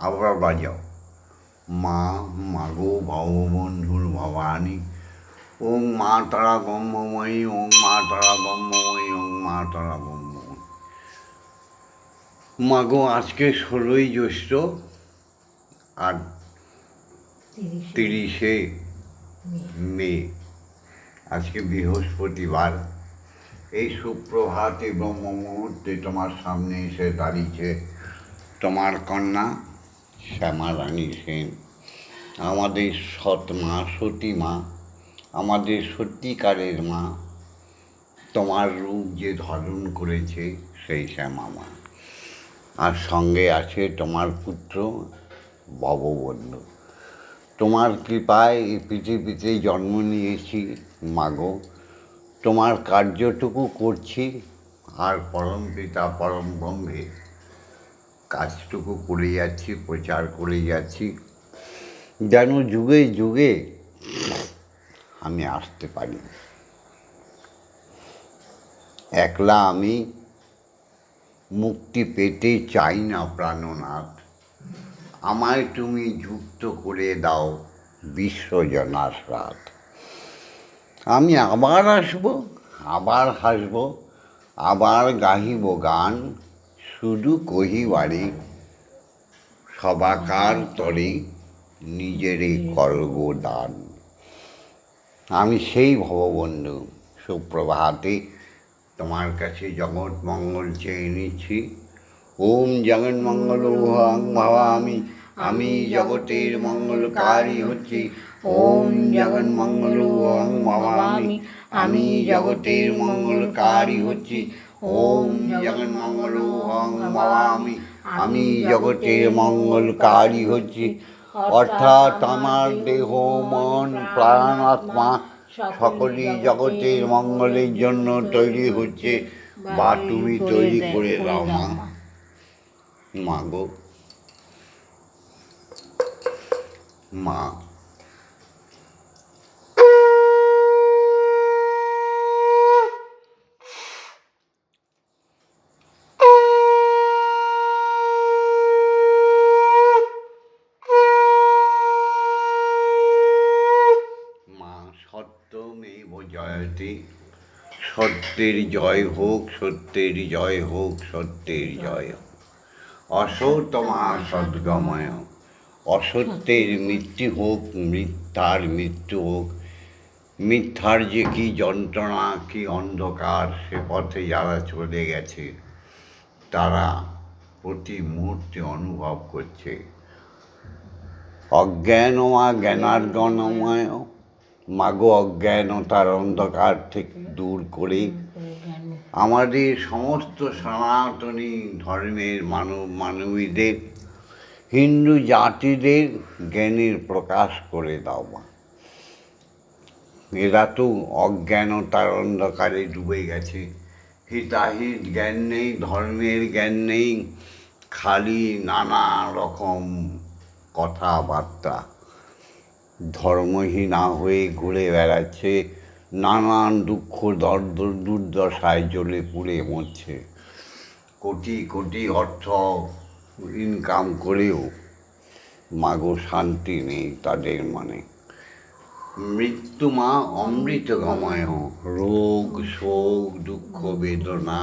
আবার বাজাও। মা মাগো ভববন্ধুর ভবানী। ওং মা তারা ব্রহ্মময়ী ওং মা তারা ব্রহ্মময়ী ওং মা তারা ব্রহ্মময়ী। মাগো আজকে ষোলোই জ্যৈষ্ঠ আর তিরিশে। মে। আজকে বৃহস্পতিবার। এই সুপ্রভাতে ব্রহ্ম মুহূর্তে তোমার সামনে এসে দাঁড়িয়েছে তোমার কন্যা। শ্যামা রানী সেন আমাদের সৎ মা, সতী মা, আমাদের সত্যিকারের মা, তোমার রূপ যে ধারণ করেছে সেই শ্যামা মা। আর সঙ্গে আছে তোমার পুত্র ভববন্ধু। তোমার কৃপায় এই পৃথিবীতে জন্ম নিয়েছি মাগো। তোমার কার্যটুকু করছি আর পরম পিতা, পরম ব্রহ্মে। কাজটুকু করে যাচ্ছি, প্রচার করে যাচ্ছি। যেন যুগে যুগে আমি আসতে পারি। একলা আমি মুক্তি পেতে চাই না প্রাণনাথ। আমায় তুমি যুক্ত করে দাও বিশ্বজনার রাত আমি আবার আসব, আবার হাসব, আবার গাহিব গান। শুধু কহিবারে সবাকার তরে নিজেরই করব দান। আমি সেই ভববন্ধু, সুপ্রভাতে তোমার কাছে জগৎ মঙ্গল চেয়ে নিচ্ছি ওম জগন মঙ্গল ভং ভাবামি, আমি আমি জগতের মঙ্গলকারী হচ্ছি। ওম জগন মঙ্গল ভং ভাবামি, আমি জগতের মঙ্গলকারী হচ্ছি। ওম জগন মঙ্গল ভং ভাবামি আমি জগতের মঙ্গলকারী হচ্ছি অর্থাৎ আমার দেহ মন প্রাণ আত্মা সকলেই জগতের মঙ্গলের জন্য তৈরি হচ্ছে। বা তুমি তৈরি করে দাও মা। মা গো। মা। সত্যের জয় হোক, সত্যের জয় হোক, সত্যের জয় হোক। অসতমা সদ্গময়, অসত্যের মৃত্যু হোক মিথ্যার মৃত্যু হোক। মিথ্যার যে কি যন্ত্রণা, কি অন্ধকার, সে পথে যারা চলে গেছে, তারা প্রতি মুহূর্তে অনুভব করছে। অজ্ঞানমা জ্ঞানার্গণময়, মাগো অজ্ঞানতার অন্ধকার থেকে দূর করে আমাদের সমস্ত সনাতনী ধর্মের মানব মানবীদের, হিন্দু জাতিদের জ্ঞানের প্রকাশ করে দাও মা। এরা তো অজ্ঞানতার অন্ধকারে ডুবে গেছে। হিতাহিত জ্ঞান নেই, ধর্মের জ্ঞান নেই, খালি নানা রকম কথাবার্তা। ধর্মহীনা হয়ে ঘুরে বেড়াচ্ছে নানান দুঃখ দর্দ দুর্দশায় জ্বলে পুড়ে মরছে। কোটি কোটি অর্থ ইনকাম করেও মাগো শান্তি নেই তাদের মানে। মৃত্যু মা অমৃত গময়, রোগ, শোক, দুঃখ, বেদনা,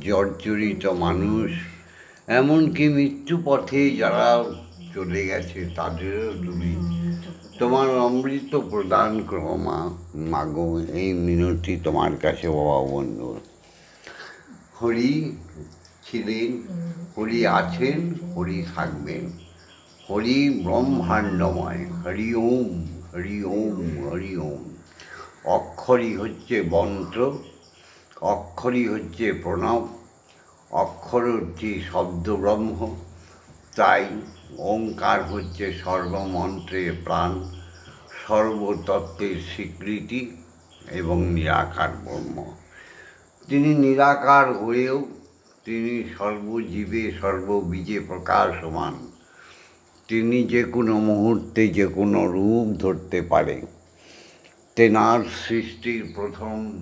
জর্জরিত মানুষ, এমনকি মৃত্যু পথে যারা চলে গেছে তাদেরও তুমি তোমার অমৃত প্রদান করো, মা। মাগো, এই মিনতি তোমার কাছে, বাবা বন্ধু। হরি ছিলেন, হরি আছেন, হরি থাকবেন। হরি ব্রহ্মাণ্ডময়, হরি ওম হরি ওম হরি ওম। অক্ষরই হচ্ছে মন্ত্র, অক্ষরই হচ্ছে প্রণব, অক্ষর হচ্ছে শব্দ ব্রহ্ম তাই ওঙ্কার হচ্ছে সর্বমন্ত্রের প্রাণ। সর্বতত্ত্বের স্বীকৃতি এবং নিরাকার ব্রহ্ম। তিনি নিরাকার হয়েও তিনি সর্বজীবে সর্ববীজে প্রকাশমান। তিনি যে কোনো মুহূর্তে যে কোনো রূপ ধরতে পারে। তেনার সৃষ্টির প্রথম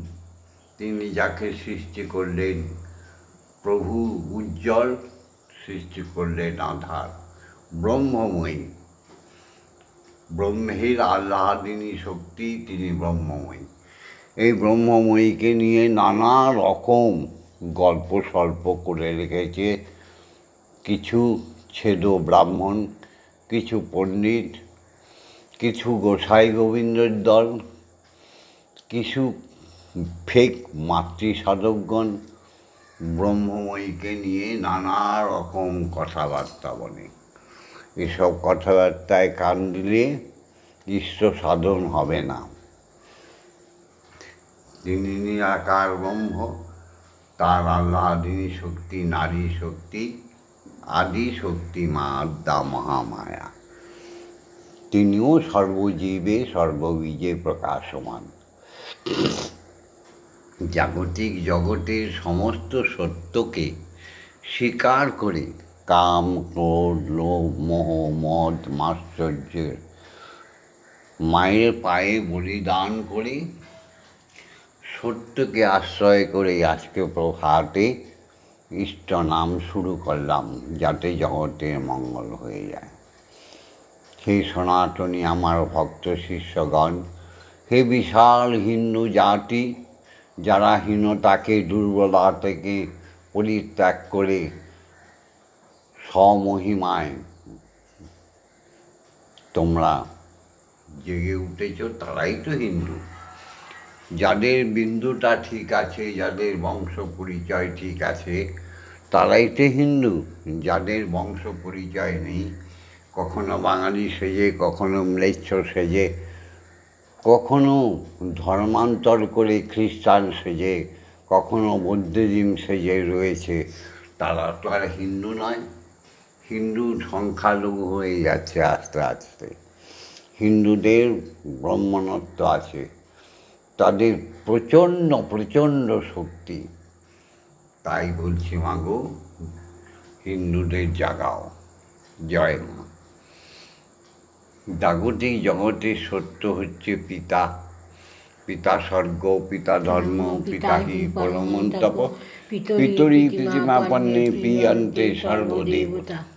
তিনি যাকে সৃষ্টি করলেন প্রভু উজ্জ্বল, সৃষ্টি করলেন আধার, ব্রহ্মময়ী। ব্রহ্মের আল্লাহাদিনী শক্তি তিনি ব্রহ্মময়ী। এই ব্রহ্মময়ীকে নিয়ে নানা রকম গল্প সল্প করে রেখেছে। কিছু ছেদ ব্রাহ্মণ, কিছু পণ্ডিত, কিছু গোসাই গোবিন্দর দল, কিছু ফেক মাতৃ সাধকগণ ব্রহ্মময়ীকে নিয়ে নানা রকম কথাবার্তা বলে। এসব কথাবার্তায় কান দিলে ইষ্ট সাধন হবে না। তিনি নিরাকার ব্রহ্ম, তার আল্লাদিনী শক্তি, নারী শক্তি, আদি শক্তি, মা, আদ্যা, মহামায়া। তিনিও সর্বজীবে, সর্ববীজে প্রকাশমান। জাগতিক জগতের সমস্ত সত্যকে স্বীকার করে কাম, ক্রোধ, লোভ, মোহ, মদ মাশ্চর্যের মায়ের পায়ে বলিদান করে, সত্যকে আশ্রয় করে আজকে প্রভাতে ইষ্ট নাম শুরু করলাম, যাতে জগতের মঙ্গল হয়ে যায়। হে সনাতনী আমার ভক্ত শিষ্যগণ, হে বিশাল হিন্দু জাতি, যারা হীনতাকে, দুর্বলতা থেকে পরিত্যাগ করে স্বমহিমায়। তোমরা জেগে উঠেছ, তারাই তো হিন্দু। যাদের বিন্দুটা ঠিক আছে, যাদের বংশ পরিচয় ঠিক আছে, তারাই তো হিন্দু। যাদের বংশ পরিচয় নেই, কখনো বাঙালি সেজে, কখনো ম্লেচ্ছ সেজে, কখনো ধর্মান্তর করে খ্রিস্টান সেজে, কখনো বৌদ্ধজিম সেজে রয়েছে, তারা তো আর হিন্দু নয়। হিন্দু সংখ্যালঘু হয়ে যাচ্ছে আস্তে আস্তে। হিন্দুদের ব্রহ্মণত্ব আছে। তাদের প্রচণ্ড প্রচণ্ড শক্তি। তাই বলছি মাগো হিন্দুদের জাগাও। জয় মা। জাগতিক জগতের সত্য হচ্ছে পিতা। পিতা স্বর্গ পিতা ধর্ম পিতা হি পরমন্তপ। পিতরি প্রতিমাপন্নে পিয়ন্তে সর্বদেবতা।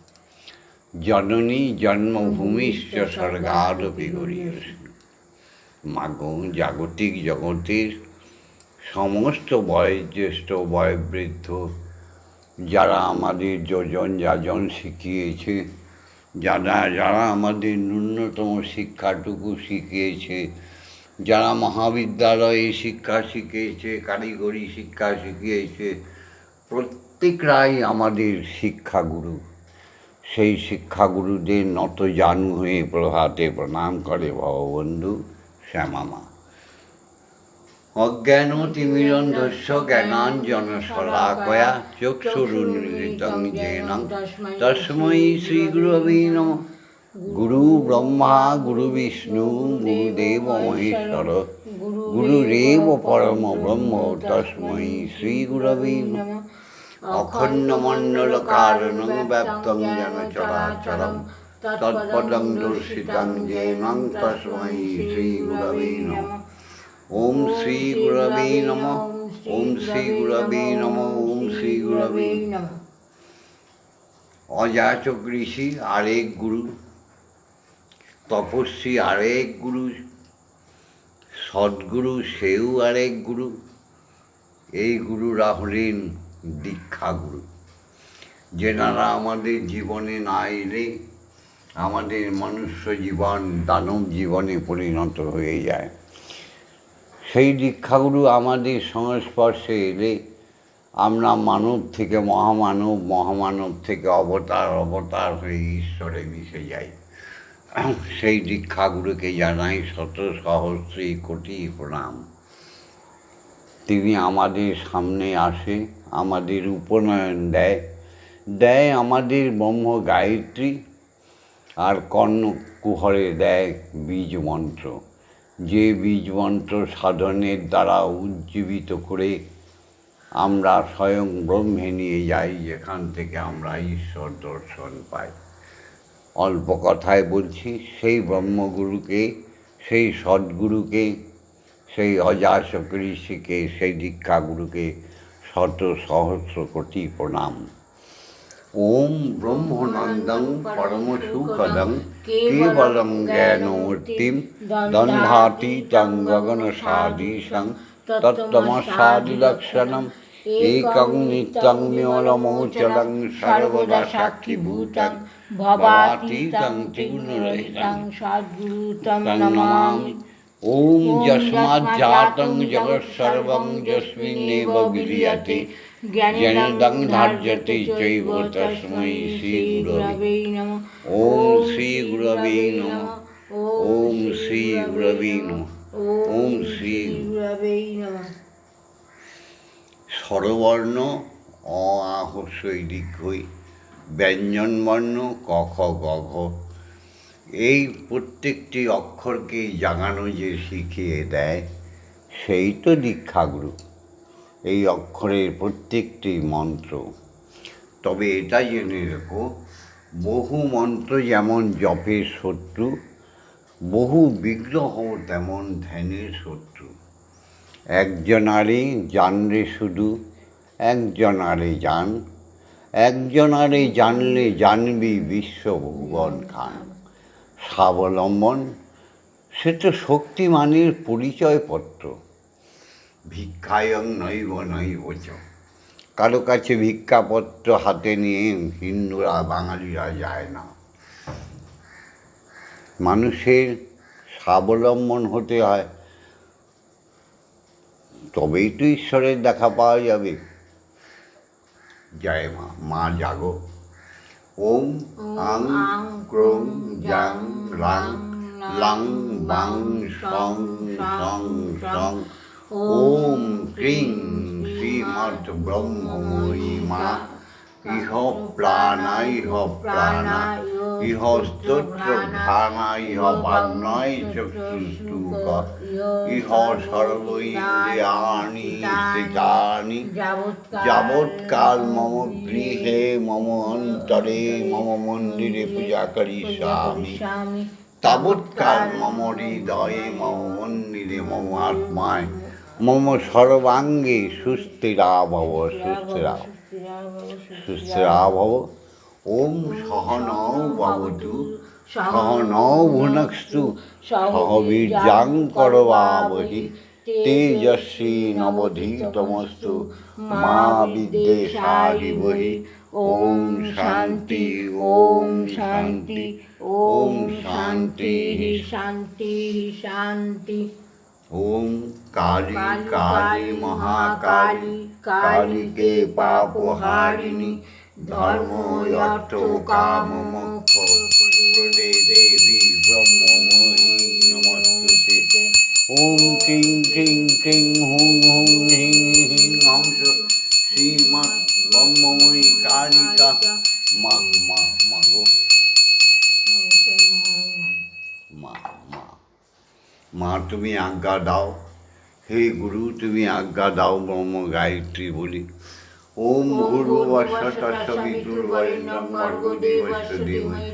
জননী জন্মভূমিশ্চ স্বর্গাদপি গরীয়সী মাগো জাগতিক জগতের সমস্ত বয়োজ্যেষ্ঠ বয়োবৃদ্ধ যারা আমাদের যোজন যাজন শিখিয়েছে যারা যারা আমাদের ন্যূনতম শিক্ষাটুকু শিখিয়েছে যারা মহাবিদ্যালয়ে শিক্ষা শিখিয়েছে কারিগরি শিক্ষা শিখিয়েছে প্রত্যেকরাই আমাদের শিক্ষাগুরু। সেই শিক্ষাগুরুদের নত জানু হয়ে প্রভাতে প্রণাম করে ভববন্ধু শ্যামামা। অজ্ঞান তিমিরন্ধস্য জ্ঞানাঞ্জন শলাকয়া চক্ষুরুন্মিলিতং যেন তস্মৈ শ্রীগুরবে নম। গুরু ব্রহ্মা, গুরু বিষ্ণু, গুরুদেব মহেশ্বর গুরু গুরুরেব পরম ব্রহ্ম তস্মৈ শ্রীগুরবে নম। অখণ্ডমণ্ডল কারণং ব্যাপ্তং যেন চরাচরম। তৎপদং দর্শিতং যেন তস্মৈ শ্রীগুরবে নম। ওম শ্রী গুরবে নম। ওম শ্রী গুরবে নম। ওম শ্রী গুরবে অযাচক ঋষি আরেক গুরু। তপস্বী আরেক গুরু। সদ্গুরু সেও আরেক গুরু। এই গুরুরা হলেন দীক্ষা গুরু। যেনারা আমাদের জীবনে না এলে আমাদের মনুষ্য জীবন দানব জীবনে পরিণত হয়ে যায়। সেই দীক্ষাগুরু আমাদের সংস্পর্শে এলে আমরা মানব থেকে মহামানব মহামানব থেকে অবতার অবতার হয়ে ঈশ্বরে মিশে যাই। সেই দীক্ষাগুরুকে জানাই শত সহস্রী কোটি প্রণাম। তিনি আমাদের সামনে আসে আমাদের উপনয়ন দেয়। দেয় আমাদের ব্রহ্ম গায়ত্রী আর কর্ণ কুহরে দেয় বীজ মন্ত্র যে বীজ মন্ত্র সাধনের দ্বারা উজ্জীবিত করে আমরা স্বয়ং ব্রহ্মে নিয়ে যাই, যেখান থেকে আমরা ঈশ্বর দর্শন পাই। অল্প কথায় বলছি, সেই ব্রহ্মগুরুকে, সেই সদ্গুরুকে, সেই অজাসক ঋষিকে, সেই দীক্ষাগুরুকে শত সহস্র কোটি প্রণাম। ওম ব্রহ্মনন্দং পরমসুখদং কেবলং জ্ঞানমূর্তিম দন্ধাতীতং গগনসাদীশং তত্তমসাদিলক্ষণম একং নিত্যং নিয়লমৌচলং সর্বদা সাক্ষীভূতং ভবাতীতং ত্রিগুণরহিতং সদ্গুরুতং নমামি ॐ यस्माज्जातं जगत्सर्वं यस्मिन्नेव विलीयते जनिदं धार्यते चैव तस्मै श्रीगुरवे নমঃ ॐ श्रीगुरवे नमः ॐ श्रीगुरवे नमः ॐ শ্রী গুরবে নমঃ স্বরবর্ণ অ আ হস্যই দীর্ঘই ব্যঞ্জনবর্ণ ক খ গ ঘ এই প্রত্যেকটি অক্ষরকে জাগানো যে শিখিয়ে দেয়, সেই তো দীক্ষাগুরু। এই অক্ষরের প্রত্যেকটি মন্ত্র। তবে এটা জেনে রেখো, বহু মন্ত্র যেমন জপের শত্রু, বহু বিগ্রহ তেমন ধ্যানের শত্রু। একজনারে জানলে শুধু, একজন একজনারে জান একজনারে জানলে জানবি বিশ্ব ভুবন খান। স্বাবলম্বন, সে তো শক্তিমানের পরিচয়পত্র। ভিক্ষায়ং নৈব নৈব কারও কাছে ভিক্ষাপত্র হাতে নিয়ে হিন্দুরা, বাঙালিরা যায় না। মানুষের স্বাবলম্বন হতে হয়। তবেই তো ঈশ্বরের দেখা পাওয়া যাবে। জয় মা মা জাগো। ওম আং ক্রোং জাং রাং লাং বাং সং সং সং ওম ক্রিং শ্রীমৎ ব্রহ্মময়ী মা ইহ প্রাণা ইহ প্রাণা ইহ স্তোত্র ধানা ইহ বাগ্নয় চক্ষুষ্টুক ইহ সর্বইন্দ্রিয়াণি স্থিতানি যাবৎকাল মম গৃহে মম অন্তরে মম মন্দিরে পূজা করিষ্যামি। তাবৎকাল মম হৃদয়ে মম মন্দিরে মম আত্মায় মম সর্বাঙ্গে সুস্থিরা ভব সুস্থিরা সুস্থিরা ভব ওম সহন ভবতু সহন ভুনক্স্তু সহবীর্যাং করবাবহি তেজস্বী নবধীতমস্তু মা বিদ্বেষাহি বহি। ওম শান্তি ওম শান্তি ওম শান্তি শান্তি শান্তি। ওম কালী কালী মহাকালী কালীকে পাপহারিণী ধর্ম অর্থ কাম মোক্ষ আজ্ঞা দাও হে গুরু তুমি আজ্ঞা দাও ব্রহ্ম গায়ত্রী বলি ওম ভূর্ভুবস্য তস্য বিদুর্বরেণ্যং ভর্গো দেবস্য ধীমহি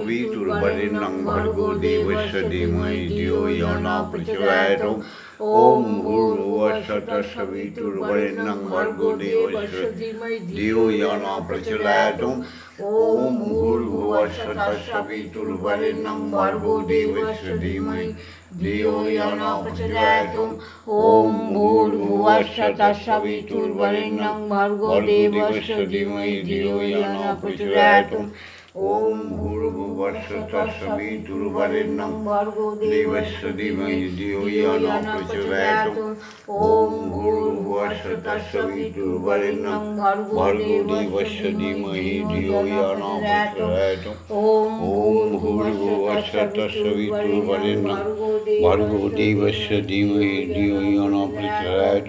বিদুর্বরেণ্যং ভর্গো দেবস্য ধিয়ো ইয়নো প্রচোদয়াৎ ওম ভূর্ভুবস্য তস্য বিদুর্বরেণ্যং ভর্গো দেবস্য ধীমহি ধিয়ো ইয়নো প্রচোদয়াৎ ওম ভূর্ভুবস্য তস্য বিদুর্বরেণ্যং ভর্গো দেবস্য ধীমহি ধিয়ো ইয়নো প্রচোদয়াৎ ওম ভূর্ভুবস্য তস্য বিদুর্বরেণ্যং দেবস্য ধীমহি ধিয়ো ইয়নো প্রচোদয়াৎ ওম ভূর্ভুবস্য তস্য বিদুর্বরেণ্যং ভর্গো দেবস্য ধীমহি ধিয়ো ইয়নো প্রচোদয়াৎ ওম ভূর্ভুবস্য তস্য বিদুর্বরেণ্যং ভর্গো দেবস্য ধীমহি ধিয়ো ইয়নো প্রচোদয়াৎ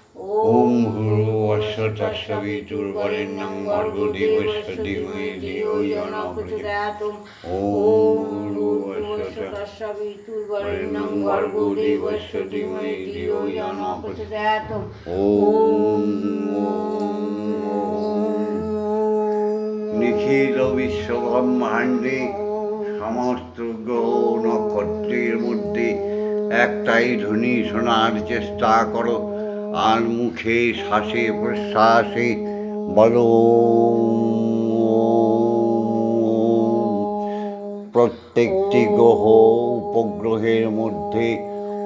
ওম ভূর্ভুবস্য তস্য বিতুর্বরেণ্যং ভর্গো দেবস্য ধীমহি ধিয়ো নঃ প্রচোদয়াৎ ওম ধীমহি ধিয়ো ইয়ো নঃ ওম নিখিল বিশ্ব ব্রহ্মাণ্ডে সমস্ত গ্রহ নক্ষত্রের মধ্যে একটাই ধ্বনি শোনার চেষ্টা করো। আর মুখে শ্বাসে প্রশ্বাসে বলো, প্রত্যেকটি গ্রহ উপগ্রহের মধ্যে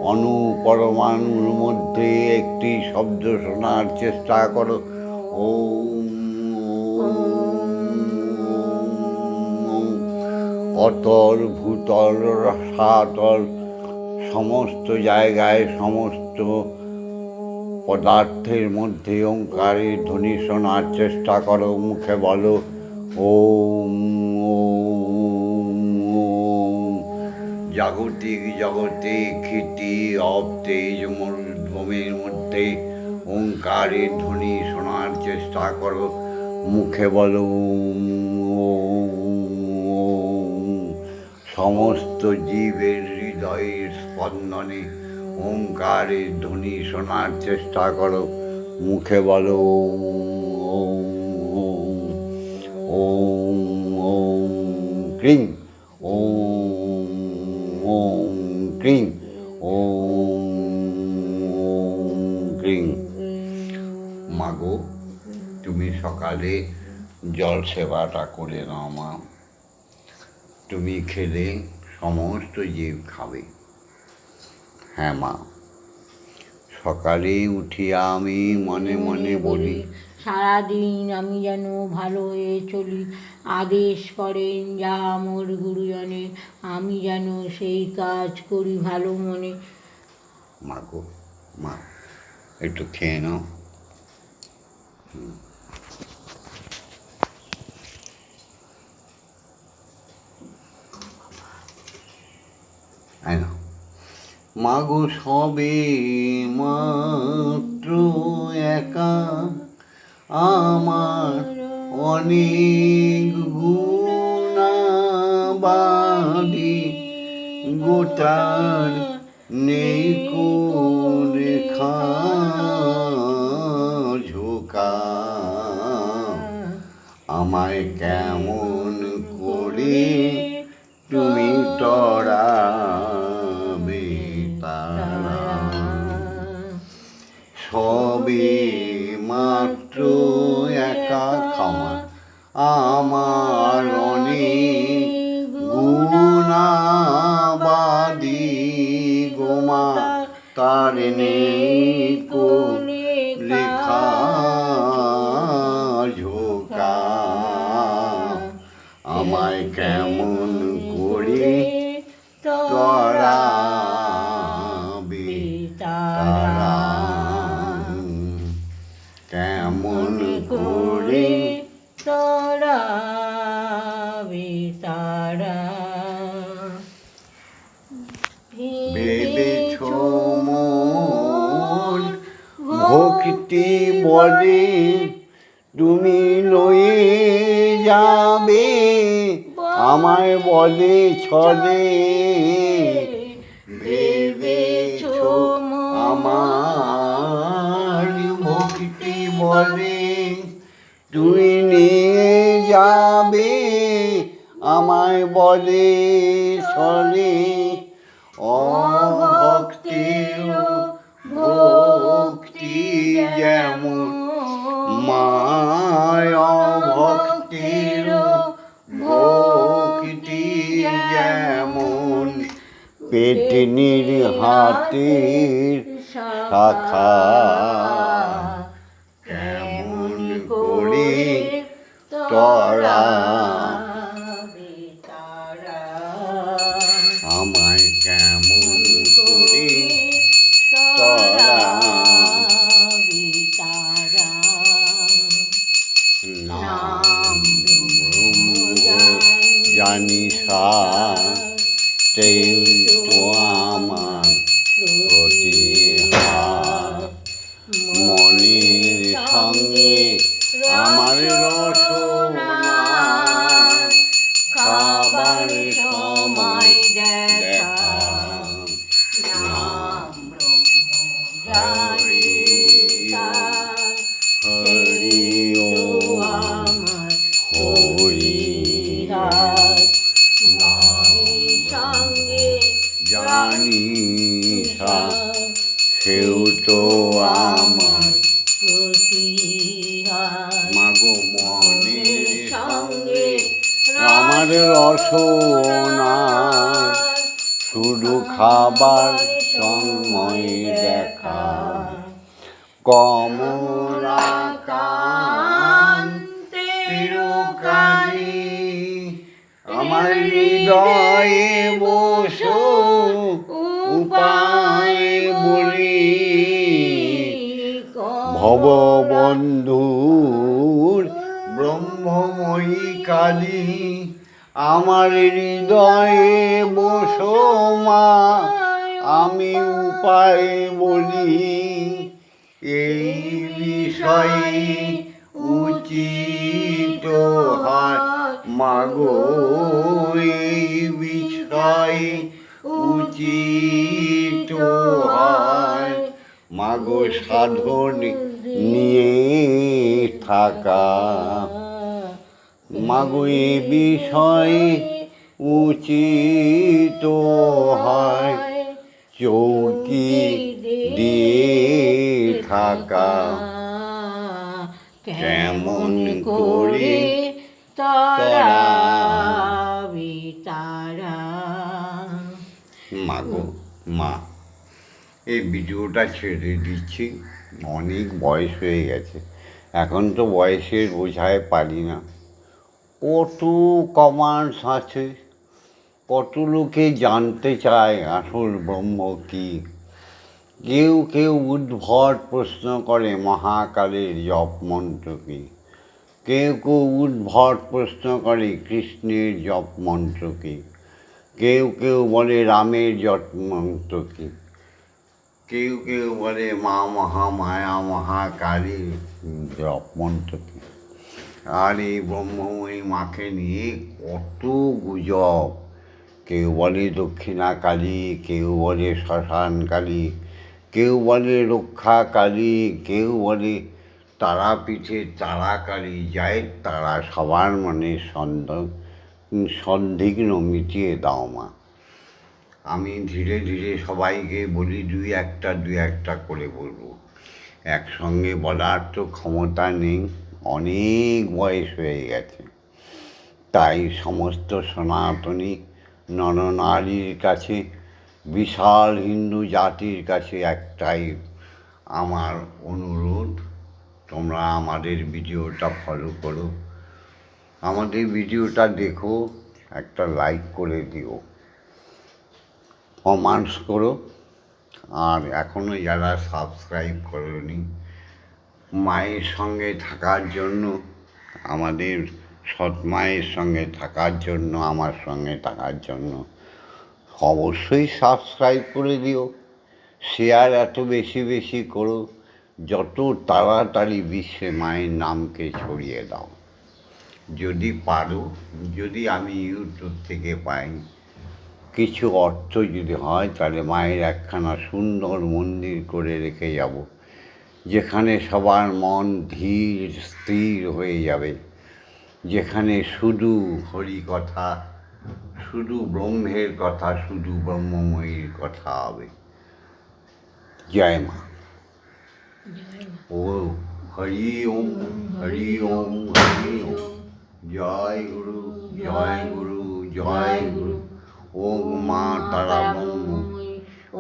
অণু পরমাণুর মধ্যে একটি শব্দ শোনার চেষ্টা করো। ওম অতল ভূতল, রসাতল, সমস্ত জায়গায় সমস্ত পদার্থের মধ্যে ওঙ্কারের ধ্বনি শোনার চেষ্টা করো, মুখে বলো, ওম ওম। জাগতিক জগতে খ্যাতি অব তেজ মরুদ্ভূমির মধ্যে ওঙ্কারের ধ্বনি শোনার চেষ্টা করো, মুখে বলো। সমস্ত জীবের হৃদয়ের স্পন্দনে ওঙ্কারের ধ্বনি শোনার চেষ্টা করো। মুখে বলো ওম, ওম, ওম। ওম ক্রিং। ওম ক্রিং। ওম ওম ক্রিং। মাগো তুমি সকালে জল সেবাটা করে নাও মা। তুমি খেলে সমস্ত জীব খাবে। হ্যাঁ মা। সকালে উঠিয়া আমি মনে মনে বলি। সারাদিন আমি যেন ভালো হয়ে চলি আদেশ করেন যা আমার গুরুজনে আমি যেন সেই কাজ করি ভালো মনে। মা গো মা একটু খেয়ে নাও। মা গো সবে মাত্র একা। আমার অনেক গুণাবাদী গোটার নেই রেখা ঝোকা। আমায় কেমন কেমন করে তোরা তারা? ভেবেছ ভক্তি বলে তুমি লয়ে যাবে? আমায় বলে ছলে ভেবেছ আমার বলে তুই নিয়ে যাবে, আমায় বলে ছলে অভক্তির ভক্তি যেমন, মায় ভক্তির ভক্তি যেমন। পেটনির হাতের শাখা তরা আমায় কেমন করে তরা নাম জানি সেই আমার হৃদয়ে বসো, উপায় বলি। ভববন্ধুর ব্রহ্মময়ী কালী, আমার হৃদয়ে বসো মা, আমি উপায় বলি। এই বিষয়ে উচিত হয় মাগো এই বিষয়ে উচিত হয়। মাগো সাধন নিয়ে থাকা। মাগো এ বিষয়ে উচিত হয়। চৌকি দিয়ে থাকা। কেমন করে তারা তারা মাগো মা, এই ভিডিওটা ছেড়ে দিচ্ছি। অনেক বয়স হয়ে গেছে। এখন তো বয়সের বোঝায় পারি না। কত কমান্স আছে, কত লোকে জানতে চায় আসল ব্রহ্ম কী। কেউ কেউ উদ্ভট প্রশ্ন করে মহাকালের জপ মন্ত্র কী। কেউ কেউ উদ্ভট প্রশ্ন করে কৃষ্ণের জপ মন্ত্র কী কেউ কেউ বলে রামের জপ মন্ত্র কী কেউ কেউ বলে মা মহামায়া মহাকালীর জপ মন্ত্র কী আর এই ব্রহ্মময়ী মাকে নিয়ে কত গুজব। কেউ বলে দক্ষিণা কালী কেউ বলে শ্মশান কালী কেউ বলে রক্ষা কালী কেউ বলে তারাপীঠে তারা কালী যায়, তারা সবার মনে সন্দ, সন্দিগ্ন মিটিয়ে দাও মা। আমি ধীরে ধীরে সবাইকে বলি, দুই একটা দুই একটা করে বলব। একসঙ্গে বলার তো ক্ষমতা নেই, অনেক বয়স হয়ে গেছে। তাই সমস্ত সনাতনী নরনারীর কাছে, বিশাল হিন্দু জাতির কাছে একটাই আমার অনুরোধ। তোমরা আমাদের ভিডিওটা ফলো করো। আমাদের ভিডিওটা দেখো, একটা লাইক করে দিও। কমেন্টস করো। আর এখনও যারা সাবস্ক্রাইব করনি, মায়ের সঙ্গে থাকার জন্য, আমাদের সৎ মায়ের সঙ্গে থাকার জন্য, আমার সঙ্গে থাকার জন্য, অবশ্যই সাবস্ক্রাইব করে দিও। শেয়ার এত বেশি বেশি করো। যত তাড়াতাড়ি বিশ্বে মায়ের নামকে ছড়িয়ে দাও। যদি পারো, যদি আমি ইউটিউব থেকে পাই, কিছু অর্থ যদি হয়, তাহলে মায়ের একখানা সুন্দর মন্দির করে রেখে যাব, যেখানে সবার মন ধীর, স্থির হয়ে যাবে, যেখানে শুধু হরি কথা, শুধু ব্রহ্মের কথা, শুধু ব্রহ্মময়ীর কথা হবে। জয় মা। ও হরি ওম হরি ওম হরি ওম। জয় গুরু জয় গুরু জয় গুরু। ওম মা তারা ব্রহ্ম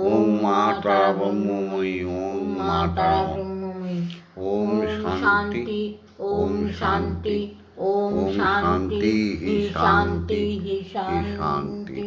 ওম মা তারা ব্রহ্মময়ী ওম মা তারা ওম শান্তি ওম শান্তি। ওম শান্তি শান্তি শান্তি।